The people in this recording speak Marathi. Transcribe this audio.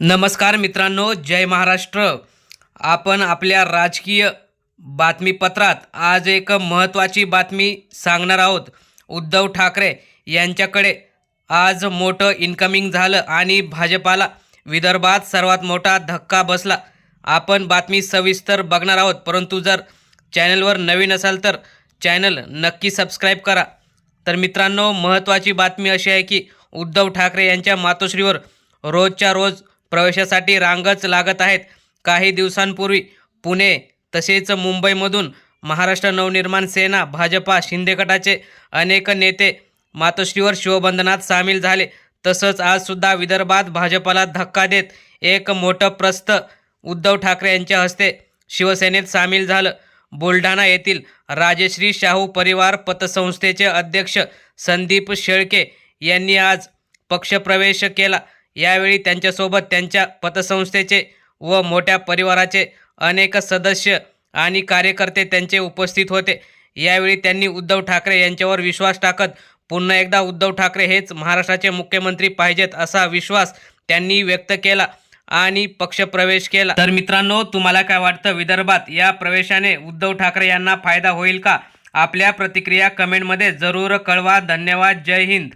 नमस्कार मित्रांनो जय महाराष्ट्र. आपण आपल्या राजकीय बातमीपत्रात आज एक महत्त्वाची बातमी सांगणार आहोत. उद्धव ठाकरे यांच्याकडे आज मोठं इन्कमिंग झालं आणि भाजपाला विदर्भात सर्वात मोठा धक्का बसला. आपण बातमी सविस्तर बघणार आहोत परंतु जर चॅनलवर नवीन असाल तर चॅनल नक्की सबस्क्राईब करा. तर मित्रांनो महत्त्वाची बातमी अशी आहे की उद्धव ठाकरे यांच्या मातोश्रीवर रोजच्या रोज प्रवेशासाठी रांगच लागत आहेत. काही दिवसांपूर्वी पुणे तसेच मुंबईमधून महाराष्ट्र नवनिर्माण सेना भाजपा शिंदे गटाचे अनेक नेते मातोश्रीवर शिवबंधनात सामील झाले. तसंच आजसुद्धा विदर्भात भाजपाला धक्का देत एक मोठं प्रस्थ उद्धव ठाकरे यांच्या हस्ते शिवसेनेत सामील झालं. बुलढाणा येथील राजश्री शाहू परिवार पतसंस्थेचे अध्यक्ष संदीप शेळके यांनी आज पक्षप्रवेश केला. यावेळी त्यांच्यासोबत त्यांच्या पतसंस्थेचे व मोठ्या परिवाराचे अनेक सदस्य आणि कार्यकर्ते त्यांचे उपस्थित होते. यावेळी त्यांनी उद्धव ठाकरे यांच्यावर विश्वास टाकत पुन्हा एकदा उद्धव ठाकरे हेच महाराष्ट्राचे मुख्यमंत्री पाहिजेत असा विश्वास त्यांनी व्यक्त केला आणि पक्षप्रवेश केला. तर मित्रांनो तुम्हाला काय वाटतं? विदर्भात या प्रवेशाने उद्धव ठाकरे यांना फायदा होईल का? आपल्या प्रतिक्रिया कमेंटमध्ये जरूर कळवा. धन्यवाद. जय हिंद.